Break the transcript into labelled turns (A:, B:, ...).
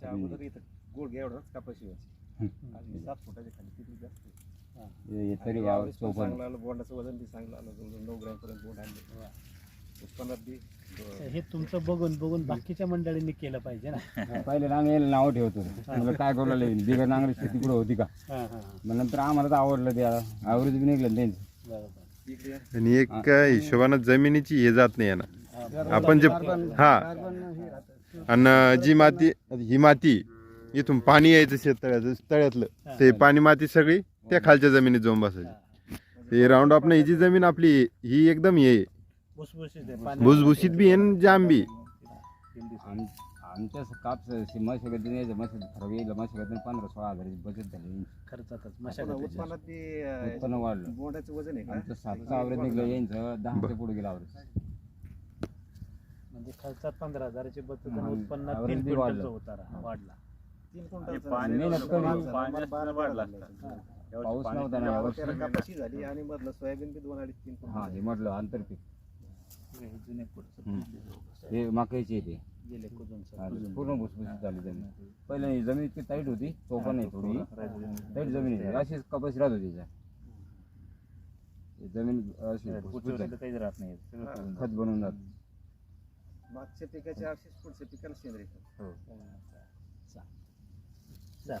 A: त्याच्या अगोदर इथं गुडघ्या एवढाच कापाशी व्हायची आणि सात फुटाच्या खाली किती जास्त आहे. आणि पण चांगलं आलं बोंडाचं वजन बी चांगलं आलं जवळजवळ नऊ ग्रॅम पर्यंत बोंड आणले. उत्पन्नात बी. अं,
B: हे तुमचं बघून बघून बाकीच्या मंडळींनी केलं पाहिजे ना.
C: पहिले आम्ही याला नाव ठेवतो. म्हणलं काय करू लागले? बिगर नांगरी शेती कुठं होती का?
B: हा हा
C: मग नंतर आम्हाला तर आवडलं ते आवडीच बी निघलं त्यांचं.
B: बरोबर.
A: इकडे
D: आणि एक हिशोबानं जमिनीची हे जात नाही ना. आपण जे हा. आणि जी माती ही माती इथून पाणी यायचं शेततळ्याचं तळ्यातलं. ते पाणी माती सगळी त्या खालच्या जमिनीत जाऊन बसायची. ते राऊंड अप ही जी जमीन आपली ही एकदम हे.
B: भुसभुशीत
D: बी आहे आणि जाम बी.
C: आम- आमच्या मशागत मशागत खराब येईल मशागत पंधरा सोळा हजाराची बचत झाली.
B: खर्चातच मशागत
C: उत्पन्न वाढलं.
A: बोंडाचं वजन आहे
C: आमचं
A: का
C: सातचं आवरेज निघलं यांचं दहाच्या पुढे गेलं आवरेज
B: म्हणजे खर्चात पंधरा हजाराची बचत
C: हा,
B: आणि उत्पन्नात
C: average
B: तीन
C: बी वाढलं.
B: क्विंटलचा उतारा वाढला.
A: तीन क्विंटलचं
C: पाणी. नसतं
E: वाढलं.
A: हा.
C: पाऊस नव्हता ना यावर्षी.
A: तेरा कापाशी झाली आणि मधलं सोयाबीन बी दोन अडीच तीन
C: हा
A: क्विंटल
C: हे म्हटलं आंतरपीक.
E: हे जुने.
C: हम्म. हे मकाईचे ते.
B: गेले कुजून
C: हा, पूर्ण भुसभुशीत झाली जमीन. पहिले ही जमीन इतकी टाईट होती तो पण नाही थोडी. टाईट जमीन आहे. अशीच कपाशी राहत होती ही जमीन अशी भुसभुशीत.
E: तर काहीच राहत नाही. सगळं
A: हा.
C: खत बनवून जात.
A: मागच्या पिकाच्या अशीच पुढच्या पिकाला सेंद्रिय खत.
E: हो.